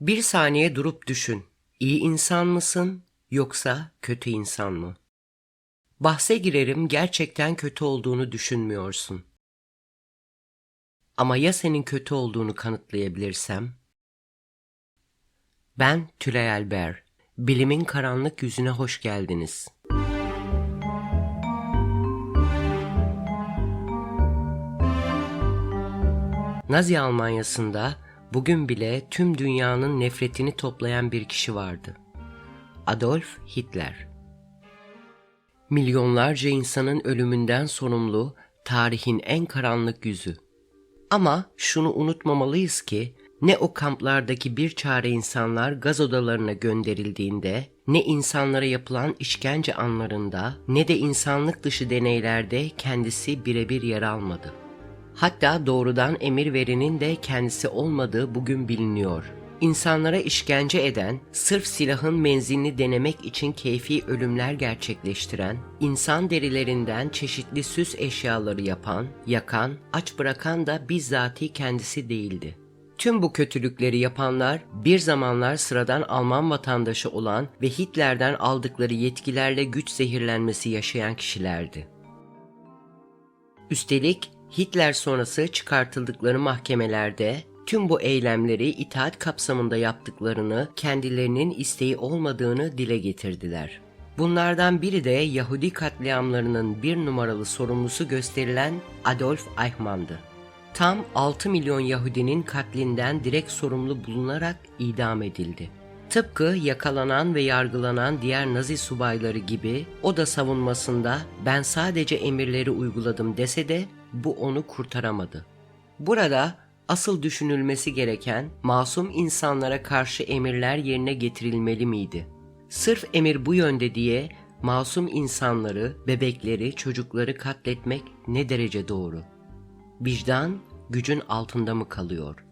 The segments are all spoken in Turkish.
Bir saniye durup düşün. İyi insan mısın yoksa kötü insan mı? Bahse girerim gerçekten kötü olduğunu düşünmüyorsun. Ama ya senin kötü olduğunu kanıtlayabilirsem? Ben Tülay Elber. Bilimin karanlık yüzüne hoş geldiniz. Nazi Almanyası'nda bugün bile tüm dünyanın nefretini toplayan bir kişi vardı. Adolf Hitler. Milyonlarca insanın ölümünden sorumlu tarihin en karanlık yüzü. Ama şunu unutmamalıyız ki ne o kamplardaki bir çare insanlar gaz odalarına gönderildiğinde, ne insanlara yapılan işkence anlarında, ne de insanlık dışı deneylerde kendisi birebir yer almadı. Hatta doğrudan emir verenin de kendisi olmadığı bugün biliniyor. İnsanlara işkence eden, sırf silahın menzilini denemek için keyfi ölümler gerçekleştiren, insan derilerinden çeşitli süs eşyaları yapan, yakan, aç bırakan da bizzati kendisi değildi. Tüm bu kötülükleri yapanlar bir zamanlar sıradan Alman vatandaşı olan ve Hitler'den aldıkları yetkilerle güç zehirlenmesi yaşayan kişilerdi. Üstelik Hitler sonrası çıkartıldıkları mahkemelerde tüm bu eylemleri itaat kapsamında yaptıklarını, kendilerinin isteği olmadığını dile getirdiler. Bunlardan biri de Yahudi katliamlarının bir numaralı sorumlusu gösterilen Adolf Eichmann'dı. Tam 6 milyon Yahudinin katlinden direkt sorumlu bulunarak idam edildi. Tıpkı yakalanan ve yargılanan diğer Nazi subayları gibi o da savunmasında ben sadece emirleri uyguladım dese de bu onu kurtaramadı. Burada asıl düşünülmesi gereken masum insanlara karşı emirler yerine getirilmeli miydi? Sırf emir bu yönde diye masum insanları, bebekleri, çocukları katletmek ne derece doğru? Vicdan gücün altında mı kalıyor?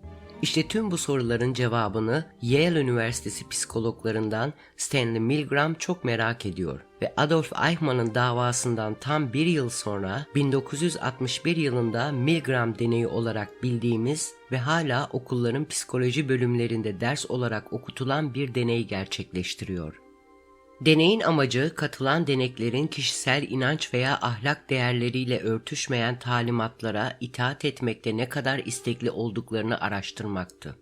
İşte tüm bu soruların cevabını Yale Üniversitesi psikologlarından Stanley Milgram çok merak ediyor ve Adolf Eichmann'ın davasından tam bir yıl sonra 1961 yılında Milgram deneyi olarak bildiğimiz ve hala okulların psikoloji bölümlerinde ders olarak okutulan bir deney gerçekleştiriyor. Deneyin amacı katılan deneklerin kişisel inanç veya ahlak değerleriyle örtüşmeyen talimatlara itaat etmekte ne kadar istekli olduklarını araştırmaktı.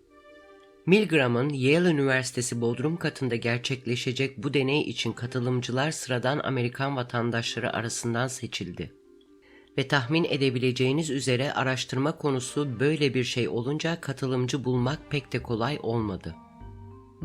Milgram'ın Yale Üniversitesi Bodrum katında gerçekleşecek bu deney için katılımcılar sıradan Amerikan vatandaşları arasından seçildi. Ve tahmin edebileceğiniz üzere araştırma konusu böyle bir şey olunca katılımcı bulmak pek de kolay olmadı.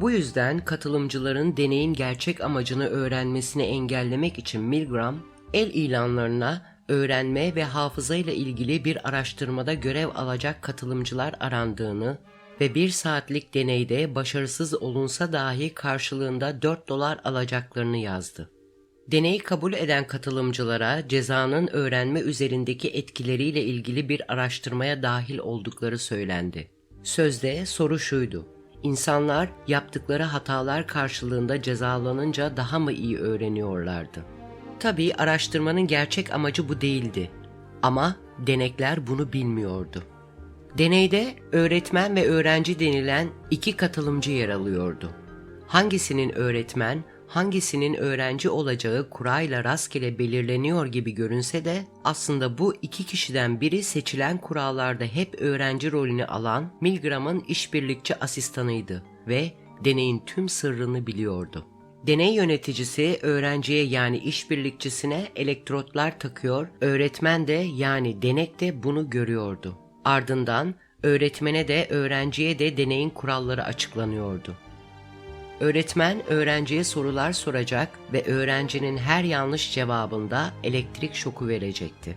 Bu yüzden katılımcıların deneyin gerçek amacını öğrenmesini engellemek için Milgram, el ilanlarına öğrenme ve hafıza ile ilgili bir araştırmada görev alacak katılımcılar arandığını ve bir saatlik deneyde başarısız olunsa dahi karşılığında 4 dolar alacaklarını yazdı. Deneyi kabul eden katılımcılara cezanın öğrenme üzerindeki etkileriyle ilgili bir araştırmaya dahil oldukları söylendi. Sözde soru şuydu. İnsanlar yaptıkları hatalar karşılığında cezalanınca daha mı iyi öğreniyorlardı? Tabii araştırmanın gerçek amacı bu değildi. Ama denekler bunu bilmiyordu. Deneyde öğretmen ve öğrenci denilen iki katılımcı yer alıyordu. Hangisinin öğretmen, hangisinin öğrenci olacağı kurayla rastgele belirleniyor gibi görünse de aslında bu iki kişiden biri seçilen kurallarda hep öğrenci rolünü alan Milgram'ın işbirlikçi asistanıydı ve deneyin tüm sırrını biliyordu. Deney yöneticisi öğrenciye yani işbirlikçisine elektrotlar takıyor, öğretmen de yani denek de bunu görüyordu. Ardından öğretmene de öğrenciye de deneyin kuralları açıklanıyordu. Öğretmen öğrenciye sorular soracak ve öğrencinin her yanlış cevabında elektrik şoku verecekti.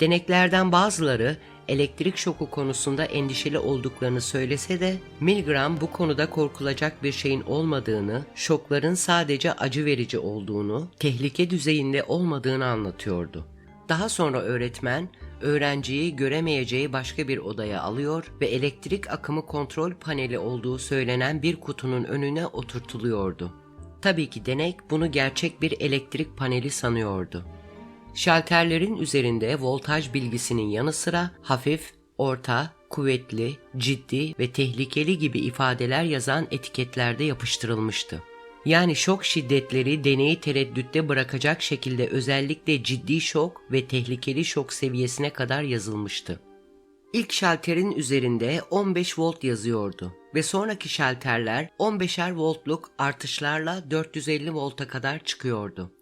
Deneklerden bazıları elektrik şoku konusunda endişeli olduklarını söylese de Milgram bu konuda korkulacak bir şeyin olmadığını, şokların sadece acı verici olduğunu, tehlike düzeyinde olmadığını anlatıyordu. Daha sonra öğretmen öğrenciyi göremeyeceği başka bir odaya alıyor ve elektrik akımı kontrol paneli olduğu söylenen bir kutunun önüne oturtuluyordu. Tabii ki denek bunu gerçek bir elektrik paneli sanıyordu. Şalterlerin üzerinde voltaj bilgisinin yanı sıra hafif, orta, kuvvetli, ciddi ve tehlikeli gibi ifadeler yazan etiketlerde yapıştırılmıştı. Yani şok şiddetleri deneyi tereddütte bırakacak şekilde özellikle ciddi şok ve tehlikeli şok seviyesine kadar yazılmıştı. İlk şalterin üzerinde 15 volt yazıyordu ve sonraki şalterler 15'er voltluk artışlarla 450 volta kadar çıkıyordu.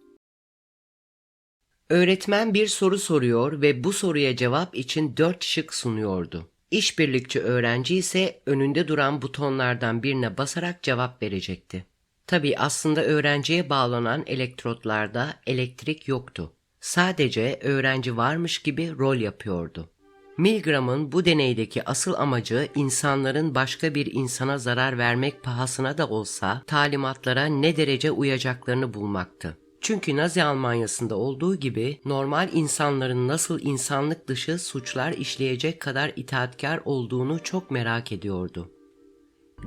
Öğretmen bir soru soruyor ve bu soruya cevap için 4 şık sunuyordu. İşbirlikçi öğrenci ise önünde duran butonlardan birine basarak cevap verecekti. Tabi aslında öğrenciye bağlanan elektrotlarda elektrik yoktu. Sadece öğrenci varmış gibi rol yapıyordu. Milgram'ın bu deneydeki asıl amacı insanların başka bir insana zarar vermek pahasına da olsa talimatlara ne derece uyacaklarını bulmaktı. Çünkü Nazi Almanyası'nda olduğu gibi normal insanların nasıl insanlık dışı suçlar işleyecek kadar itaatkar olduğunu çok merak ediyordu.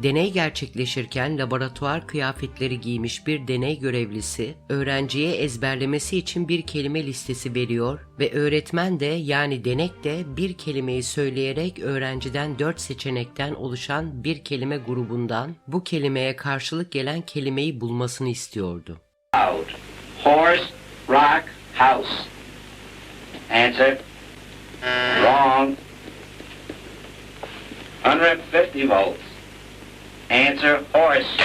Deney gerçekleşirken laboratuvar kıyafetleri giymiş bir deney görevlisi öğrenciye ezberlemesi için bir kelime listesi veriyor ve öğretmen de yani denek de bir kelimeyi söyleyerek öğrenciden dört seçenekten oluşan bir kelime grubundan bu kelimeye karşılık gelen kelimeyi bulmasını istiyordu. Out. Horse, rock, house. Answer. Wrong. 150 volts. Answer horse.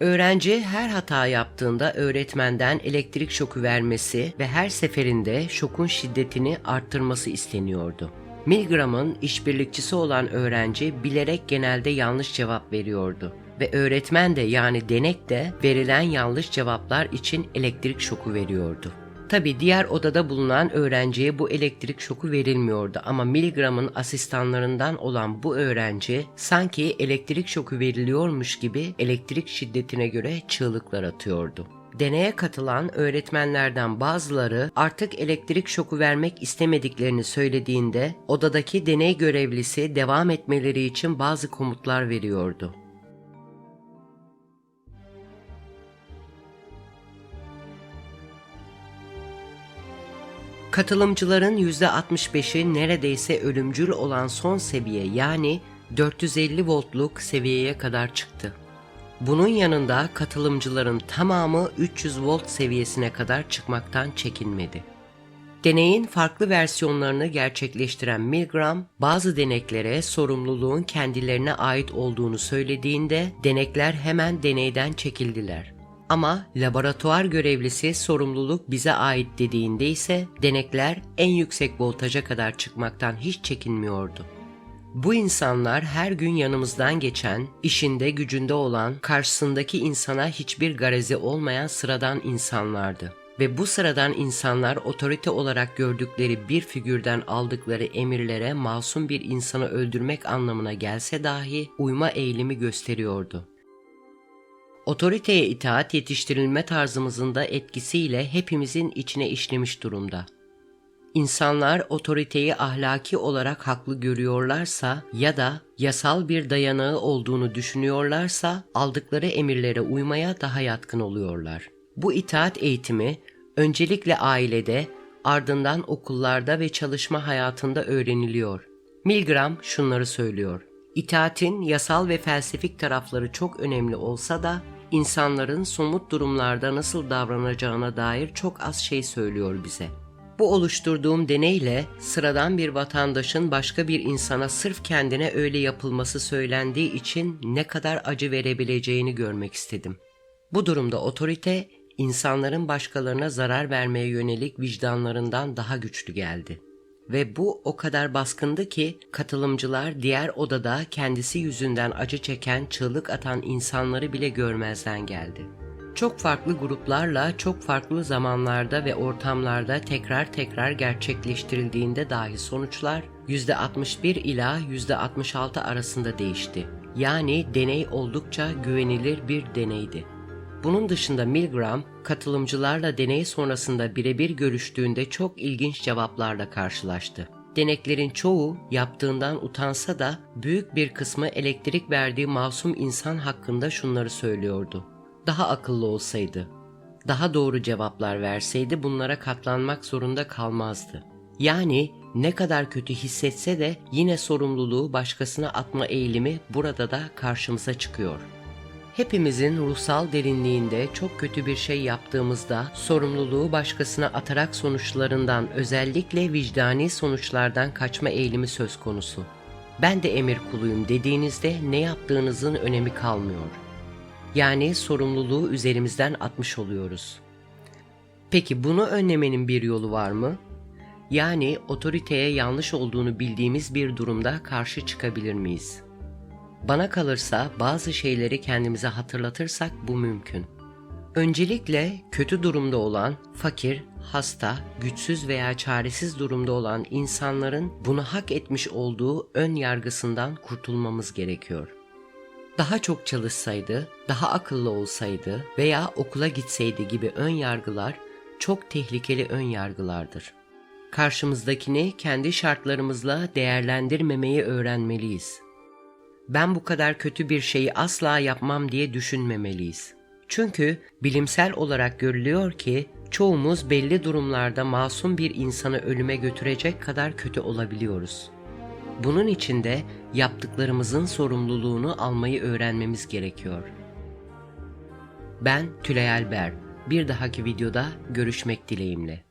Öğrenci her hata yaptığında öğretmenden elektrik şoku vermesi ve her seferinde şokun şiddetini arttırması isteniyordu. Milgram'ın işbirlikçisi olan öğrenci bilerek genelde yanlış cevap veriyordu ve öğretmen de yani denek de verilen yanlış cevaplar için elektrik şoku veriyordu. Tabi diğer odada bulunan öğrenciye bu elektrik şoku verilmiyordu ama Milgram'ın asistanlarından olan bu öğrenci sanki elektrik şoku veriliyormuş gibi elektrik şiddetine göre çığlıklar atıyordu. Deneye katılan öğretmenlerden bazıları artık elektrik şoku vermek istemediklerini söylediğinde odadaki deney görevlisi devam etmeleri için bazı komutlar veriyordu. Katılımcıların %65'i neredeyse ölümcül olan son seviye yani 450 voltluk seviyeye kadar çıktı. Bunun yanında katılımcıların tamamı 300 volt seviyesine kadar çıkmaktan çekinmedi. Deneyin farklı versiyonlarını gerçekleştiren Milgram, bazı deneklere sorumluluğun kendilerine ait olduğunu söylediğinde denekler hemen deneyden çekildiler. Ama laboratuvar görevlisi sorumluluk bize ait dediğinde ise denekler en yüksek voltaja kadar çıkmaktan hiç çekinmiyordu. Bu insanlar her gün yanımızdan geçen, işinde gücünde olan, karşısındaki insana hiçbir garezi olmayan sıradan insanlardı. Ve bu sıradan insanlar otorite olarak gördükleri bir figürden aldıkları emirlere masum bir insanı öldürmek anlamına gelse dahi uyma eğilimi gösteriyordu. Otoriteye itaat yetiştirilme tarzımızın da etkisiyle hepimizin içine işlemiş durumda. İnsanlar otoriteyi ahlaki olarak haklı görüyorlarsa ya da yasal bir dayanağı olduğunu düşünüyorlarsa aldıkları emirlere uymaya daha yatkın oluyorlar. Bu itaat eğitimi öncelikle ailede, ardından okullarda ve çalışma hayatında öğreniliyor. Milgram şunları söylüyor. İtaatin yasal ve felsefik tarafları çok önemli olsa da insanların somut durumlarda nasıl davranacağına dair çok az şey söylüyor bize. Bu oluşturduğum deneyle sıradan bir vatandaşın başka bir insana sırf kendine öyle yapılması söylendiği için ne kadar acı verebileceğini görmek istedim. Bu durumda otorite insanların başkalarına zarar vermeye yönelik vicdanlarından daha güçlü geldi. Ve bu o kadar baskındı ki katılımcılar diğer odada kendisi yüzünden acı çeken, çığlık atan insanları bile görmezden geldi. Çok farklı gruplarla çok farklı zamanlarda ve ortamlarda tekrar tekrar gerçekleştirildiğinde dahi sonuçlar %61 ila %66 arasında değişti. Yani deney oldukça güvenilir bir deneydi. Bunun dışında Milgram, katılımcılarla deney sonrasında birebir görüştüğünde çok ilginç cevaplarla karşılaştı. Deneklerin çoğu yaptığından utansa da büyük bir kısmı elektrik verdiği masum insan hakkında şunları söylüyordu. Daha akıllı olsaydı, daha doğru cevaplar verseydi bunlara katlanmak zorunda kalmazdı. Yani ne kadar kötü hissetse de yine sorumluluğu başkasına atma eğilimi burada da karşımıza çıkıyor. Hepimizin ruhsal derinliğinde çok kötü bir şey yaptığımızda sorumluluğu başkasına atarak sonuçlarından özellikle vicdani sonuçlardan kaçma eğilimi söz konusu. Ben de emir kuluyum dediğinizde ne yaptığınızın önemi kalmıyor. Yani sorumluluğu üzerimizden atmış oluyoruz. Peki bunu önlemenin bir yolu var mı? Yani otoriteye yanlış olduğunu bildiğimiz bir durumda karşı çıkabilir miyiz? Bana kalırsa bazı şeyleri kendimize hatırlatırsak bu mümkün. Öncelikle kötü durumda olan, fakir, hasta, güçsüz veya çaresiz durumda olan insanların bunu hak etmiş olduğu ön yargısından kurtulmamız gerekiyor. Daha çok çalışsaydı, daha akıllı olsaydı veya okula gitseydi gibi ön yargılar çok tehlikeli ön yargılardır. Karşımızdakini kendi şartlarımızla değerlendirmemeyi öğrenmeliyiz. Ben bu kadar kötü bir şeyi asla yapmam diye düşünmemeliyiz. Çünkü bilimsel olarak görülüyor ki çoğumuz belli durumlarda masum bir insanı ölüme götürecek kadar kötü olabiliyoruz. Bunun için de yaptıklarımızın sorumluluğunu almayı öğrenmemiz gerekiyor. Ben Tülay Elber. Bir dahaki videoda görüşmek dileğimle.